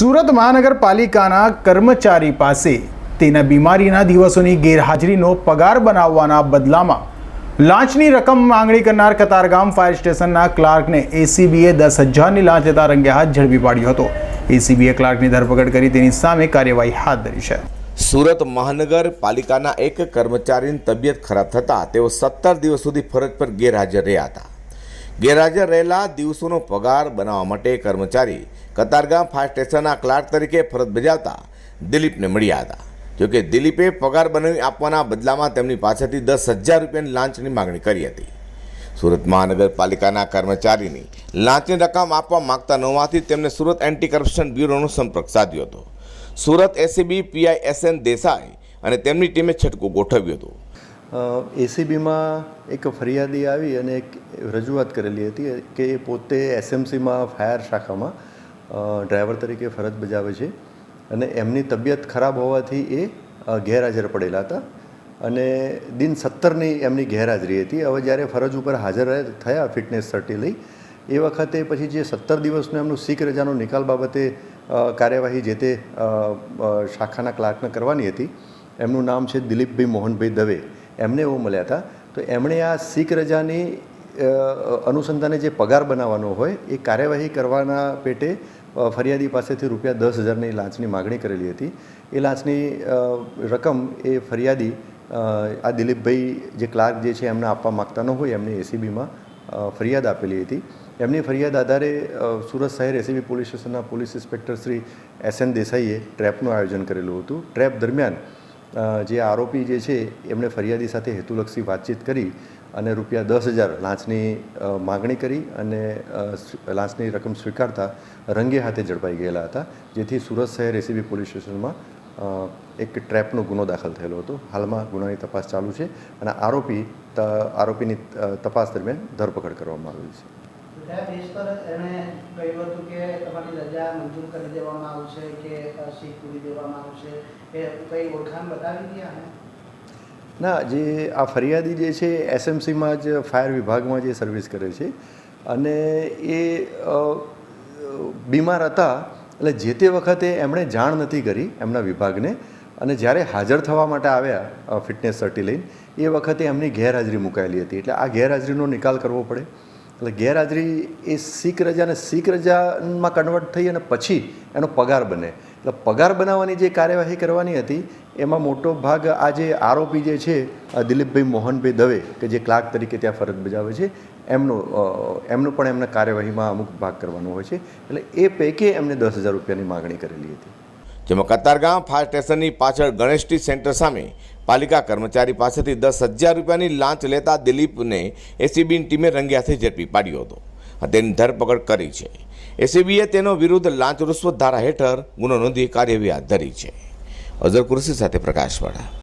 સુરત મહાનગરપાલિકાના કર્મચારી પાસે તેના બીમારીના દિવસોની ગેરહાજરીનો પગાર બનાવવાના બદલામાં લાંચની રકમ માંગણી કરનાર કતારગામ ફાયર સ્ટેશનના ક્લાર્કને એસીબીએ દસ હજારની લાંચ લેતા રંગે હાથ ઝડપી પાડ્યો હતો. એસીબીએ ક્લાર્કની ધરપકડ કરી તેની સામે કાર્યવાહી હાથ ધરી છે. સુરત મહાનગરપાલિકાના એક કર્મચારીની તબિયત ખરાબ થતાં તેઓ સત્તર દિવસ સુધી ફરજ પર ગેરહાજર રહ્યા હતા. ગેરહાજર રહેલા દિવસોનો પગાર બનાવવા માટે કર્મચારી કતારગામ ફાયર સ્ટેશનના ક્લાર્ક તરીકે ફરજ બજાવતા દિલીપને મળ્યા હતા. જોકે દિલીપે પગાર બનાવી આપવાના બદલામાં તેમની પાસેથી દસ હજાર રૂપિયાની લાંચની માગણી કરી હતી. સુરત મહાનગરપાલિકાના કર્મચારીની લાંચની રકમ આપવા માંગતા ન હોવાથી તેમને સુરત એન્ટી કરપ્શન બ્યુરોનો સંપર્ક સાધ્યો હતો. Surat ACB PI S N Desai અને તેમની ટીમે છટકું ગોઠવ્યું હતું. એસીબીમાં એક ફરિયાદી આવી અને એક રજૂઆત કરેલી હતી કે એ પોતે એસએમસીમાં ફાયર શાખામાં ડ્રાઈવર તરીકે ફરજ બજાવે છે અને એમની તબિયત ખરાબ હોવાથી એ ગેરહાજર પડેલા હતા અને દિન સત્તરની એમની ગેરહાજરી હતી. હવે જ્યારે ફરજ ઉપર હાજર થયા ફિટનેસ સર્ટી લઈ, એ વખતે પછી જે સત્તર દિવસનું એમનું શીખ રજાનો નિકાલ બાબતે કાર્યવાહી જે તે શાખાના ક્લાર્કને કરવાની હતી, એમનું નામ છે દિલીપભાઈ મોહનભાઈ દવે. એમને એવું મળ્યા હતા. તો એમણે આ શીખ રજાની અનુસંધાને જે પગાર બનાવવાનો હોય, એ કાર્યવાહી કરવાના પેટે ફરિયાદી પાસેથી રૂપિયા દસ હજારની લાંચની માગણી કરેલી હતી. એ લાંચની રકમ એ ફરિયાદી આ દિલીપભાઈ જે ક્લાર્ક જે છે, એમને આપવા માગતા ન હોય, એમને એસીબીમાં ફરિયાદ આપેલી હતી. એમની ફરિયાદ આધારે સુરત શહેર એસીબી પોલીસ સ્ટેશનના police inspector Shri S N દેસાઈએ ટ્રેપનું આયોજન કરેલું હતું. ટ્રેપ દરમિયાન જે આરોપી જે છે, એમણે ફરિયાદી સાથે હેતુલક્ષી વાતચીત કરી અને રૂપિયા દસ હજાર લાંચની માગણી કરી અને લાંચની રકમ સ્વીકારતા રંગે હાથે ઝડપાઈ ગયેલા હતા, જેથી સુરત શહેર એસીબી પોલીસ સ્ટેશનમાં એક ટ્રેપનો ગુનો દાખલ થયેલો હતો. હાલમાં ગુનાની તપાસ ચાલુ છે અને આરોપી આરોપીની તપાસ દરમિયાન ધરપકડ કરવામાં આવેલી છે. સાહેબ બેઝ પર એણે કહ્યું હતું કે તમારી રજા મંજૂર કરી દેવામાં આવશે, કે શીખ પૂરી દેવામાં આવશે. એ કઈ ઓળખાણ બતાવી હતી આને ના, જે આ ફરિયાદી જે છે, એસએમસીમાં જ, ફાયર વિભાગમાં જે સર્વિસ કરે છે. અને એ બીમાર હતા, એટલે જે તે વખતે એમણે જાણ નથી કરી એમના વિભાગને. અને જ્યારે હાજર થવા માટે આવ્યા ફિટનેસ સર્ટી લઈને, એ વખતે એમની ગેરહાજરી મુકાયેલી હતી. એટલે આ ગેરહાજરીનો નિકાલ કરવો પડે. એટલે ગેરહાજરી એ શીખ રજા અને શીખ રજામાં કન્વર્ટ થઈ અને પછી એનો પગાર બને. એટલે પગાર બનાવવાની જે કાર્યવાહી કરવાની હતી, એમાં મોટો ભાગ આ જે આરોપી જે છે દિલીપભાઈ મોહનભાઈ દવે, કે જે ક્લાર્ક તરીકે ત્યાં ફરજ બજાવે છે, એમનો એમનું પણ એમના કાર્યવાહીમાં અમુક ભાગ કરવાનો હોય છે. એટલે એ પૈકી એમને દસ હજાર રૂપિયાની માગણી કરેલી હતી. જેમાં કતારગામ ફાયર સ્ટેશનની પાછળ ગણેશ ટી સેન્ટર સામે પાલિકા કર્મચારી પાસેથી દસ હજાર રૂપિયાની લાંચ લેતા દિલીપને એસીબીની ટીમે રંગે હાથે ઝડપી પાડ્યો હતો. તેની ધરપકડ કરી છે. એસીબીએ તેનો વિરુદ્ધ લાંચ રૂશ્વત ધારા હેઠળ ગુનો નોંધી કાર્યવાહી હાથ ધરી છે. અઝર કુરશી સાથે પ્રકાશવાળા.